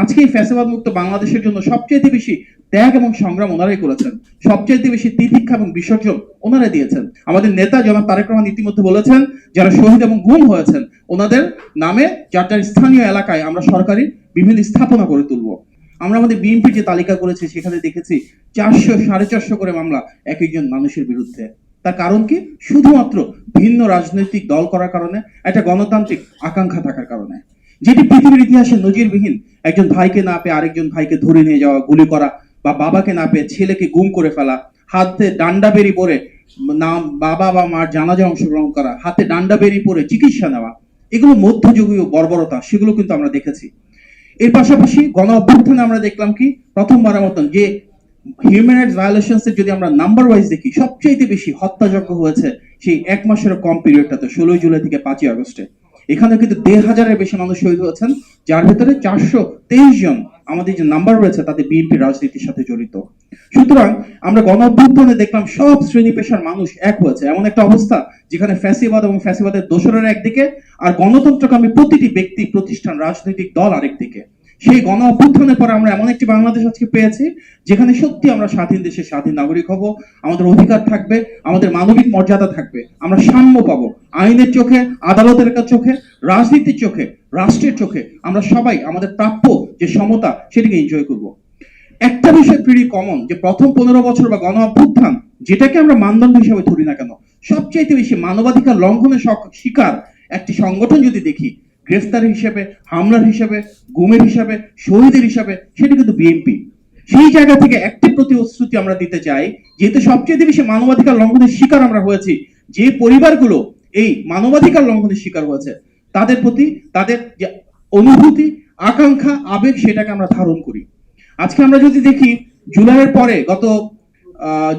আজকে ফ্যাসিবাদ মুক্ত বাংলাদেশের জন্য সবচেয়ে বেশি ত্যাগ এবং সংগ্রাম ওনারাই করেছেন। সবচেয়ে বেশি তিতিক্ষা এবং বিসর্জন ওনারা দিয়েছেন। আমাদের নেতা জনাব তারেক রহমান ইতিমধ্যে বলেছেন, যারা শহীদ এবং গুম হয়েছেন, ওনাদের নামে যার যার স্থানীয় এলাকায় আমরা সরকারি বিভিন্ন স্থাপনা করে তুলবো। আমরা আমাদের বিএনপি যে তালিকা করেছি, সেখানে দেখেছি চারশো, সাড়ে চারশো করে মামলা এক একজন মানুষের বিরুদ্ধে। তার কারণ কি? শুধুমাত্র ভিন্ন রাজনৈতিক দল করার কারণে, একটা গণতান্ত্রিক আকাঙ্ক্ষা থাকার কারণে। যেটি পৃথিবীর ইতিহাসে নজিরবিহীন। একজন ভাইকে না পেয়ে আরেকজন ভাইকে ধরে নিয়ে যাওয়া, গুলি করা বা বাবাকে না পেয়ে ছেলেকে গুম করে ফেলা, হাতে ডান্ডা বেরি পরে নাম বাবা বা মার জানাজা অংশগ্রহণ করা, হাতে ডান্ডা বেরি পরে চিকিৎসা নেওয়া, এগুলো মধ্যযুগীয় বর্বরতা, সেগুলো কিন্তু আমরা দেখেছি। এর পাশাপাশি গণ অভ্যুত্থানে আমরা দেখলাম কি? প্রথমবারের মতন যে হিউম্যান রাইটস ভায়োলেশনস যদি আমরা নাম্বার ওয়াইজ দেখি সবচেয়ে বেশি হত্যাযজ্ঞ হয়েছে সেই এক মাসের কম পিরিয়ডটাতে ষোলোই জুলাই থেকে পাঁচই আগস্টে। এখানে কিন্তু দেড় হাজারের বেশি মানুষ শহীদ হয়েছেন, যার ভেতরে চারশো তেইশ জন আমাদের যে নাম্বার রয়েছে তাদের বিএনপি রাজনীতির সাথে জড়িত। সুতরাং আমরা গণঅভ্যুত্থানে দেখলাম সব শ্রেণি পেশার মানুষ এক হয়েছে। এমন একটা অবস্থা যেখানে ফ্যাসিবাদ এবং ফ্যাসিবাদের দোসরের একদিকে আর গণতন্ত্রকামী প্রতিটি ব্যক্তি, প্রতিষ্ঠান, রাজনৈতিক দল আরেকদিকে। সেই গণ অভ্যুত্থানের পরে আমরা এমন একটি বাংলাদেশ আজকে পেয়েছি, যেখানে সত্যি আমরা স্বাধীন দেশের স্বাধীন নাগরিক হব, আমাদের অধিকার থাকবে, আমাদের মানবিক মর্যাদা থাকবে, আমরা সাম্য পাবো, আইনের চোখে, আদালতের চোখে, রাজনীতির চোখে, রাষ্ট্রের চোখে, আমরা সবাই আমাদের প্রাপ্য যে সমতা সেটিকে এনজয় করব। একটা বিষয় প্রিটি কমন যে প্রথম পনেরো বছর বা গণ অভ্যুত্থান, যেটাকে আমরা মানদণ্ড হিসেবে ধরি না কেন, সবচাইতে বেশি মানবাধিকার লঙ্ঘনের শিকার একটি সংগঠন যদি দেখি গ্রেফতার হিসেবে, হামলার হিসেবে, গুমের হিসাবে, শহীদের হিসাবে, সেটা কিন্তু বিএনপি সেই জায়গা থেকে একটি প্রতিশ্রুতি আমরা দিতে চাই, যেহেতু সবচেয়ে বেশি মানবাধিকার লঙ্ঘনের শিকার আমরা হয়েছি, যে পরিবারগুলো এই মানবাধিকার লঙ্ঘনের শিকার হয়েছে, তাদের প্রতি তাদের যে অনুভূতি, আকাঙ্ক্ষা, আবেগ, সেটাকে আমরা ধারণ করি। আজকে আমরা যদি দেখি, জুলাইয়ের পরে গত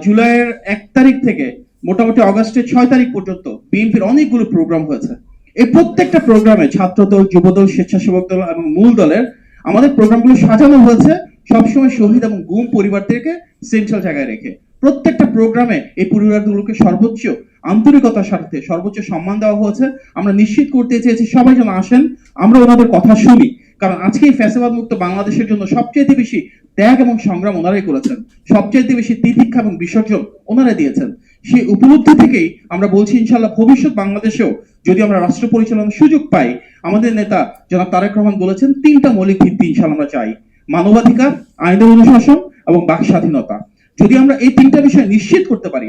জুলাইয়ের এক তারিখ থেকে মোটামুটি অগস্টের ছয় তারিখ পর্যন্ত বিএনপির অনেকগুলো প্রোগ্রাম হয়েছে। এই প্রত্যেকটা প্রোগ্রামে ছাত্রদল, যুবদল, স্বেচ্ছাসেবক দল এবং মূল দলের আমাদের প্রোগ্রামগুলো সাজানো হয়েছে। সবসময় শহীদ এবং গুম পরিবারদেরকে সেন্ট্রাল জায়গায় রেখে। প্রত্যেকটা প্রোগ্রামে এই পরিবারগুলোকে সর্বোচ্চ আন্তরিকতার সাথে, সর্বোচ্চ সম্মান দেওয়া হয়েছে। আমরা নিশ্চিত করতে চেয়েছি সবাই যেন আসেন, আমরা ওনাদের কথা শুনি। কারণ আজকে ফ্যাসিবাদ মুক্ত বাংলাদেশের জন্য সবচেয়ে বেশি ত্যাগ এবং সংগ্রাম ওনারাই করেছেন। সবচেয়ে বেশি তিতিক্ষা এবং বিসর্জন ওনারা দিয়েছেন। সেই উপলব্ধি থেকেই আমরা বলছি ইনশাল্লাহ ভবিষ্যৎ বাংলাদেশেও যদি আমরা রাষ্ট্র পরিচালনার সুযোগ পাই, আমাদের নেতা জনাব তারেক রহমান বলেছেন, তিনটা মৌলিক ভিত্তি ইনশাল্লাহ আমরা চাই। মানবাধিকার, আইনের অনুশাসন এবং বাক স্বাধীনতা যদি আমরা এই তিনটা বিষয় নিশ্চিত করতে পারি,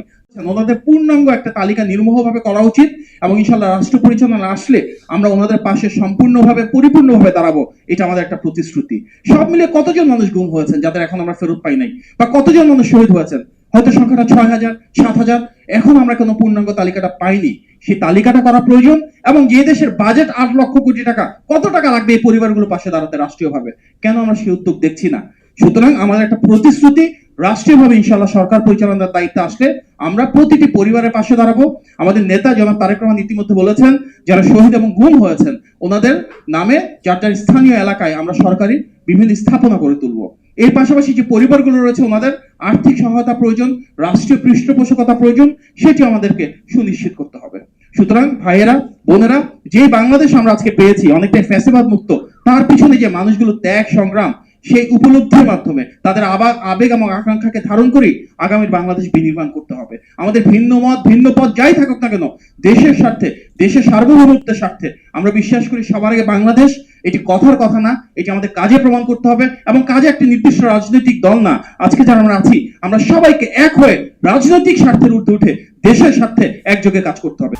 ওনাদের পূর্ণাঙ্গ একটা তালিকা নির্মোহভাবে করা উচিত এবং ইনশাল্লাহ রাষ্ট্র পরিচালনা আসলে আমরা ওনাদের পাশে সম্পূর্ণভাবে, পরিপূর্ণভাবে দাঁড়াবো, এটা আমাদের একটা প্রতিশ্রুতি। সব মিলে কতজন মানুষ গুম হয়েছেন যাদের এখন আমরা ফেরত পাই নাই? বা কতজন মানুষ শহীদ হয়েছেন? হয়তো সংখ্যাটা ছয় হাজার, সাত হাজার, এখন আমরা কোনো পূর্ণাঙ্গ তালিকাটা পাইনি। সেই তালিকাটা করা প্রয়োজন এবং যে দেশের বাজেট আট লক্ষ কোটি টাকা, কত টাকা লাগবে এই পরিবারগুলো পাশে দাঁড়াতে রাষ্ট্রীয়ভাবে? কেন আমরা সেই উদ্যোগ দেখছি না? সুতরাং আমাদের একটা প্রতিশ্রুতি রাষ্ট্রীয়ভাবে ইনশাল্লাহ সরকার পরিচালনার দায়িত্ব আসলে আমরা প্রতিটি পরিবারের পাশে দাঁড়াবো। আমাদের নেতা জনাব তারেক রহমান ইতিমধ্যে বলেছেন, যারা শহীদ এবং গুম হয়েছেন, ওনাদের নামে যার যার স্থানীয় এলাকায় আমরা সরকারি বিভিন্ন স্থাপনা করে তুলবো। এর পাশাপাশি যে পরিবারগুলো রয়েছে, ওনাদের আর্থিক সহায়তা প্রয়োজন, রাষ্ট্রীয় পৃষ্ঠপোষকতা প্রয়োজন সেটি আমাদেরকে সুনিশ্চিত করতে হবে। সুতরাং ভাইয়েরা, বোনেরা যে বাংলাদেশ আমরা আজকে পেয়েছি, অনেকটাই ফ্যাসিবাদ মুক্ত তার পিছনে যে মানুষগুলো ত্যাগ, সংগ্রাম সেই উপলব্ধির মাধ্যমে তাদের আবার আবেগ এবং আকাঙ্ক্ষাকে ধারণ করি আগামীর বাংলাদেশ বিনির্মাণ করতে হবে। আমাদের ভিন্ন মত, ভিন্ন পথ যাই থাকুক না কেন, দেশের স্বার্থে, দেশের সার্বভৌমত্বের স্বার্থে আমরা বিশ্বাস করি সবার আগে বাংলাদেশ, এটি কথার কথা না, এটি আমাদের কাজে প্রমাণ করতে হবে এবং কাজে একটি নির্দিষ্ট রাজনৈতিক দল না। আজকে যারা আমরা আছি, আমরা সবাইকে এক হয়ে রাজনৈতিক স্বার্থের ঊর্ধ্বে উঠে দেশের স্বার্থে একযোগে কাজ করতে হবে।